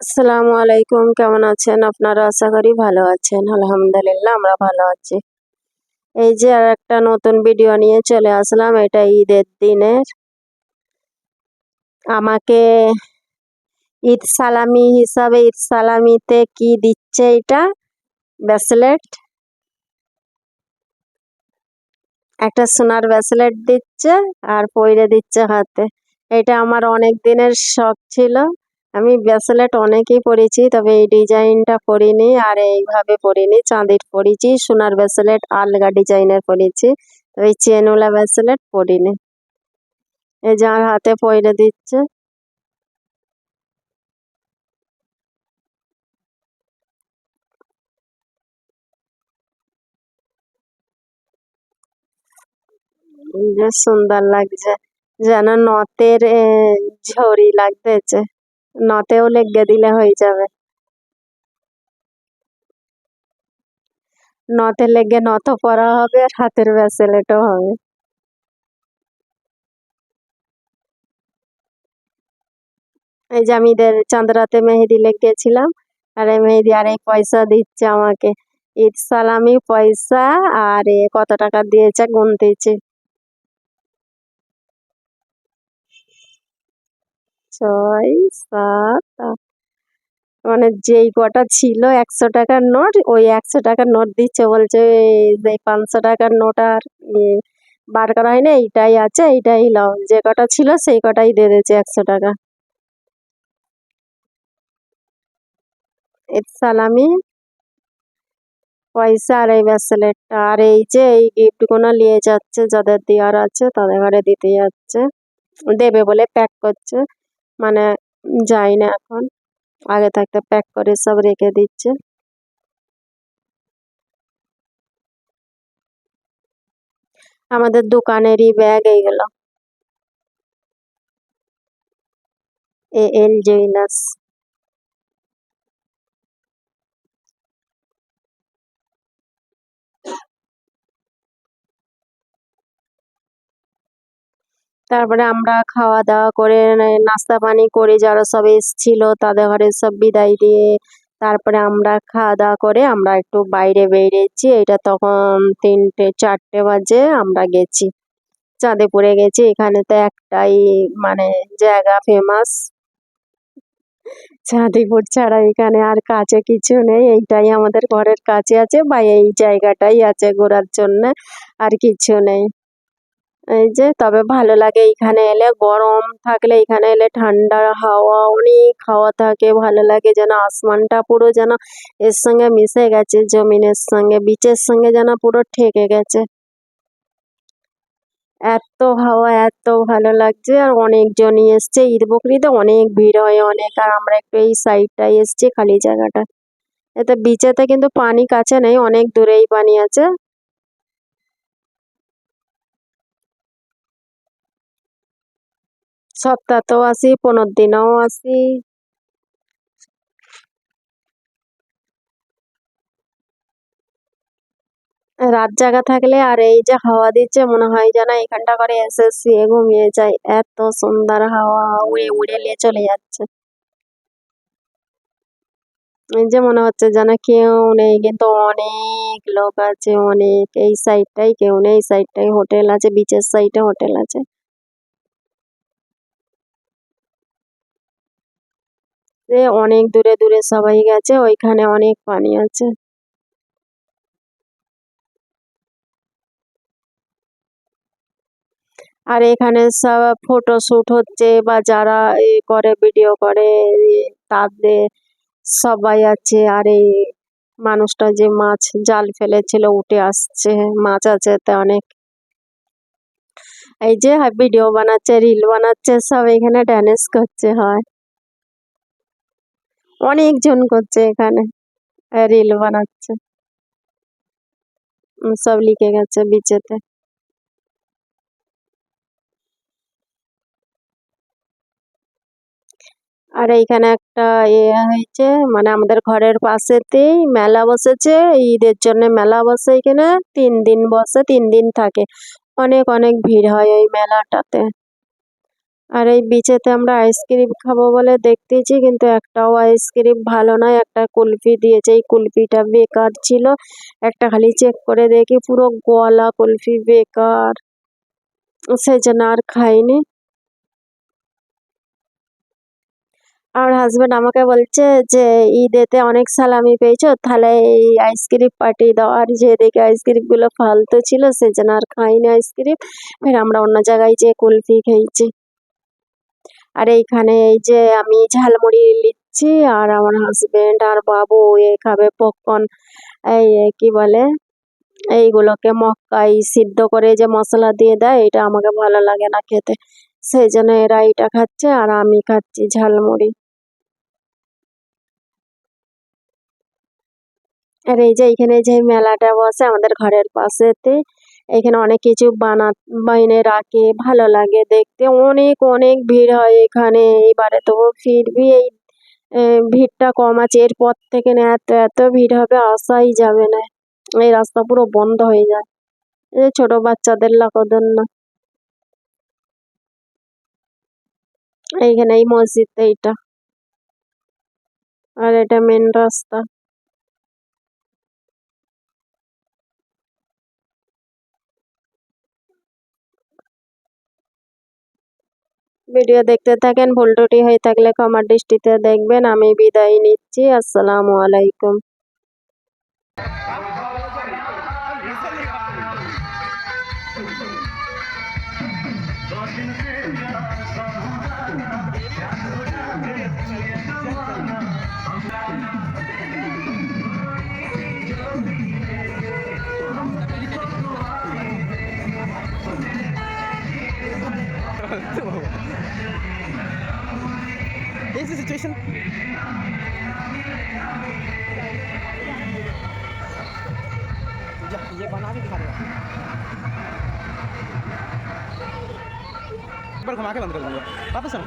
আসসালামু আলাইকুম, কেমন আছেন? আপনারা আশা করি ভালো আছেন। আলহামদুলিল্লাহ, আমরা ভালো আছি। এই যে আর একটা নতুন ভিডিও নিয়ে চলে আসলাম। এটা ঈদের দিনের। আমাকে ঈদ সালামি হিসাবে, ঈদ সালামিতে কি দিচ্ছে এটা? ব্রেসলেট একটা সোনার ব্রেসলেট দিচ্ছে আর পইরে দিচ্ছে হাতে। এটা আমার অনেক দিনের শখ ছিল। আমি ব্রেসলেট অনেকই পরেছি, তবে এই ডিজাইনটা পরিনি আর এইভাবে পরিনি। চাঁদের পরেছি সোনার ব্রেসলেট আলগা ডিজাইনের পরেছি ওই চেনওয়ালা ব্রেসলেট পরিনি। এই যার হাতে পরে দিচ্ছে। যে সুন্দর লাগছে, যেন নথের ঝড়ি লাগতেছে। নথেও লেগে দিলে হয়ে যাবে। নথে লেগে নথও পরা হবে আর হাতের ব্রেসলেটও হবে। এই যে আমি চাঁদরাতে মেহেদি লেগেছিলাম আর এই মেহেদি আর এই পয়সা দিচ্ছে আমাকে। ঈদ সালামি, পয়সা, আর কত টাকা দিয়েছে গুনতেছে ছয় সাত মানে যেই কটা ছিল একশো টাকার নোট, ওই একশো টাকার নোট দিচ্ছে, বলছে, যে পাঁচশো টাকার নোট আর বার করা হয়নি, এইটাই আছে, এইটাই লাও যে কটা ছিল সেই কটাই দিয়ে দিয়েছে একশো টাকা। সালামি। পয়সা আর এই ব্রেসলেটটা আর এই যে এই গিফটগুলো নিয়ে যাচ্ছে, যাদের দেওয়ার আছে, তাদের ঘরে দিতে যাচ্ছে। দেবে বলে প্যাক করছে। মানে যাই না এখন, আগে থাকতে প্যাক করে সব রেখে দিচ্ছে। আমাদের দোকানেরই ব্যাগ এইগুলো। এ এল জুইলার্স তারপরে আমরা খাওয়া দাওয়া করে নাস্তা পানি করে যারা সব এসছিল তাদের ঘরে সব বিদায় দিয়ে তারপরে আমরা খাওয়া দাওয়া করে আমরা একটু বাইরে বেরিয়েছি। এটা তখন তিনটে, চারটে বাজে আমরা গেছি। চাঁদেপুরে গেছি। এখানে তো একটাই মানে জায়গা ফেমাস চাঁদিপুর ছাড়া এখানে আর কাছে কিছু নেই। এইটাই আমাদের ঘরের কাছে আছে বা এই জায়গাটাই আছে ঘোরার জন্য। আর কিছু নেই। এই যে, তবে ভালো লাগে এখানে এলে। গরম থাকলে এখানে এলে ঠান্ডা হাওয়া, অনেক হাওয়া থাকে। ভালো লাগে যেন আসমানটা পুরো যেন এর সঙ্গে মিশে গেছে, জমিনের সঙ্গে, বিচের সঙ্গে যেন পুরো ঠেকে গেছে। এত হাওয়া, এত ভালো লাগছে। আর অনেকজনই এসছে। ঈদ বকরিতে অনেক ভিড় হয় অনেক। আর আমরা একটু এই সাইডটাই এসছি, খালি জায়গাটা। এতে বিচেতে কিন্তু পানি কাছে নেই, অনেক দূরেই পানি আছে। সপ্তাহতেও আসি পনেরো দিনেও আসি। রাত জাগা থাকলে আর এই যে হাওয়া দিচ্ছে, মনে হয় যেন এখানটা করে এসে শুয়ে ঘুমিয়ে যায়। এত সুন্দর হাওয়া, উড়ে উড়ে নিয়ে চলে যাচ্ছে। এই যে মনে হচ্ছে যেন কেউ নেই, কিন্তু অনেক লোক আছে, অনেক। এই সাইডটাই কেউ নেই, এই সাইডটাই হোটেল আছে বিচের সাইডে হোটেল আছে। অনেক দূরে দূরে সবাই গেছে, ওইখানে অনেক পানি আছে। আর এখানে সব ফটোশ্যুট হচ্ছে বা যারা এ করে ভিডিও করে তাদের সবাই আছে। আর এই মানুষটা যে মাছ, জাল ফেলেছিল, উঠে আসছে। মাছ আছে তে অনেক। এই যে ভিডিও বানাচ্ছে রিল বানাচ্ছে, সব এখানে ড্যান্স করছে, হয়। অনেকজন করছে এখানে। রিল বানাচ্ছে। সব লিখে গেছে বিচেতে। আর এইখানে একটা ইয়ে হয়েছে মানে আমাদের ঘরের পাশেতেই মেলা বসেছে, ঈদের জন্য মেলা বসে এখানে, তিন দিন বসে, তিন দিন থাকে। অনেক অনেক ভিড় হয় ওই মেলাটাতে। আর এই বিচেতে আমরা আইসক্রিম খাব বলে দেখতেছি, কিন্তু একটাও আইসক্রিম ভালো নয়। একটা কুলফি দিয়েছে, এই কুলফিটা বেকার ছিল। একটা খালি চেক করে দেখি, পুরো গলা কুলফি বেকার। সেই জন্য আর খাইনি। আমার হাজবেন্ড আমাকে বলছে যে, ঈদেতে অনেক সালামি পেয়েছ, তাহলে এই আইসক্রিম পাঠিয়ে দাও। আর যে দেখে আইসক্রিমগুলো ফালতু ছিল সেই জন্য আর খাইনি আইসক্রিম ফের আমরা অন্য জায়গায় যেয়ে কুলফি খেয়েছি। আর এইখানে এই যে আমি ঝালমুড়ি নিচ্ছি আর আমার হাজবেন্ড আর বাবু এ খাবে পপকর্ন এই কি বলে? এইগুলোকে মক্কাই সিদ্ধ করে যে মশলা দিয়ে দেয়, এটা আমাকে ভালো লাগে না খেতে। সেই জন্য এরা এটা খাচ্ছে আর আমি খাচ্ছি ঝালমুড়ি। আর এই যে এইখানে যে মেলাটা বসে আমাদের ঘরের পাশেতে এখানে অনেক কিছু বানা বাইনে রাখে, ভালো লাগে দেখতে। অনেক অনেক ভিড় হয় এখানে। এবারে তো ফিরবি এই ভিড়টা কম আছে। এরপর থেকে না এত এত ভিড় হবে আসাই যাবে না। এই রাস্তা পুরো বন্ধ হয়ে যায়। এই ছোট বাচ্চাদের লাকোদের না এইখানে এই মসজিদ এইটা। আর এটা মেন রাস্তা। ভিডিও দেখতে থাকেন, ভুল ত্রুটি হয়ে থাকলে ক্ষমার দৃষ্টিতে দেখবেন। আমি বিদায় নিচ্ছি। আসসালামু আলাইকুম। Here's ये बना के दिखा देगा एक घुमा के बंद कर दूँगा। वापस आओ